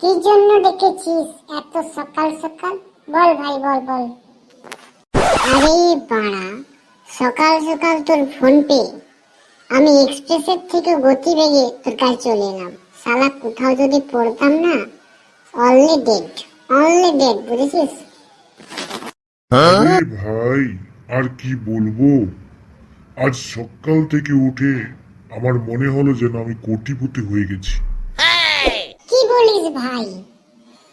দেখেছিস? এত সকাল সকাল? বল ভাই বল বল। আরে বাড়া সকাল সকাল তোর ফোন পে। আমি এক্সপ্রেসের থেকে গতি বেগে তোর কাছে চলে এলাম। শালা কোথাও যদি পড়তাম না অনলি ডেড অনলি ডেড বুঝেছিস? আরে ভাই আর কি বলব? আজ সকাল থেকে উঠে আমার মনে হলো যেন আমি কোটিপতি হয়ে গেছি। কি বলিস ভাই?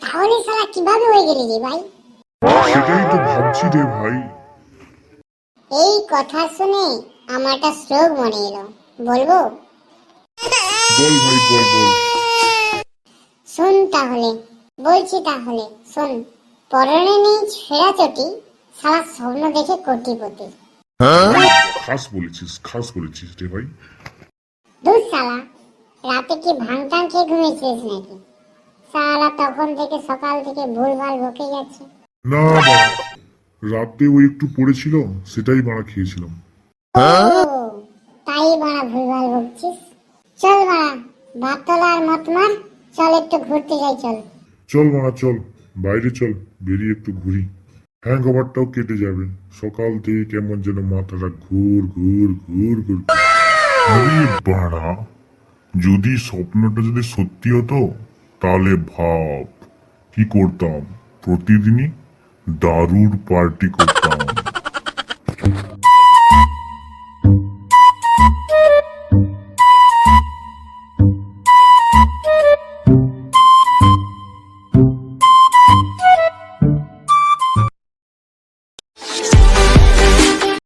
তাহলে শালা কীভাবে হয়ে গেলি রে ভাই? সেটাই তো ভাবছি রে ভাই। এই কথা শুনে আমার একটা স্ট্রোক মনে এলো। বলব? বল ভাই বল বল। শোন তাহলে বলছি তাহলে শোন। পরনে নেই ছেঁড়া চটি সারা স্বপ্ন দেখে কোটিপতি। খাস বলেছিস খাস বলেছিস রে ভাই। দূর শালা রাতে কি ভাঙটাং খেয়ে ঘুমিয়েছিস নাকি? শালা তখন থেকে সকাল থেকে ভুলভাল বকে যাচ্ছে না বাবা রাতে ওই একটু পড়েছিল সেটাই মারা খেয়েছিলাম। তাই বাড়া ভুলভাল বকছিস চল বাড়া ভাত তোলা আর মত মার চল একটু ঘুরতে যাই চল। চল মারা চল বাইরে চল বেরিয়ে একটু ঘুরি। হ্যাং ওভারটাও কেটে যাবে সকাল থেকে কেমন যেন মাথাটা ঘুর ঘুর ঘুর ঘুর আরে বাড়া যদি স্বপ্নটা যদি সত্যি হতো তাহলে ভাব। কি করতাম? প্রতিদিনই দারুর পার্টি করতাম।